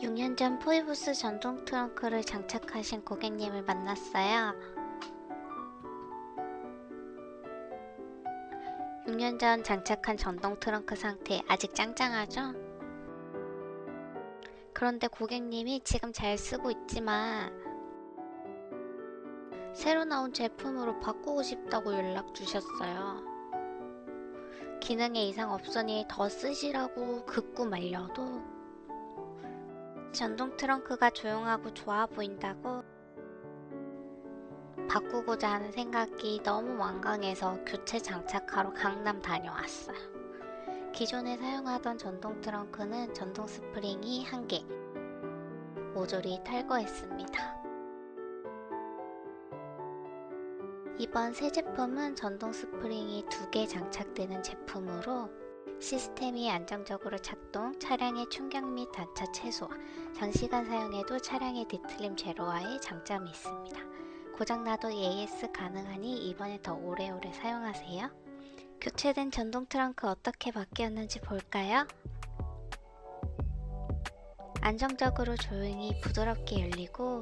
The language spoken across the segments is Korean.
육년전 포이부스 전동 트렁크를 장착하신 고객님을 만났어요. 6년 전 장착한 전동 트렁크 상태 아직 짱짱하죠? 그런데 고객님이 지금 잘 쓰고 있지만 새로 나온 제품으로 바꾸고 싶다고 연락 주셨어요. 기능에 이상 없으니 더 쓰시라고 극구 말려도 전동 트렁크가 조용하고 좋아 보인다고 바꾸고자 하는 생각이 너무 완강해서 교체 장착하러 강남 다녀왔어요. 기존에 사용하던 전동 트렁크는 전동 스프링이 1개, 모조리 탈거했습니다. 이번 새 제품은 전동 스프링이 2개 장착되는 제품으로 시스템이 안정적으로 작동, 차량의 충격 및 단차 최소화, 장시간 사용해도 차량의 뒤틀림 제로화의 장점이 있습니다. 고장나도 AS 가능하니 이번에 더 오래오래 사용하세요. 교체된 전동 트렁크 어떻게 바뀌었는지 볼까요? 안정적으로 조용히 부드럽게 열리고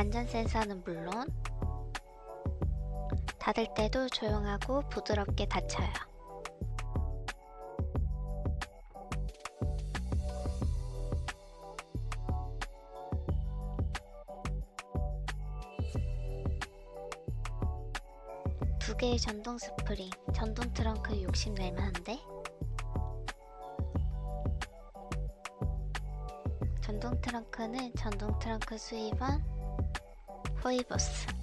안전 센서는 물론 닫을 때도 조용하고 부드럽게 닫혀요. 두 개의 전동 스프링, 전동 트렁크 욕심 낼만한데? 전동 트렁크는 전동 트렁크 수입원 호이버스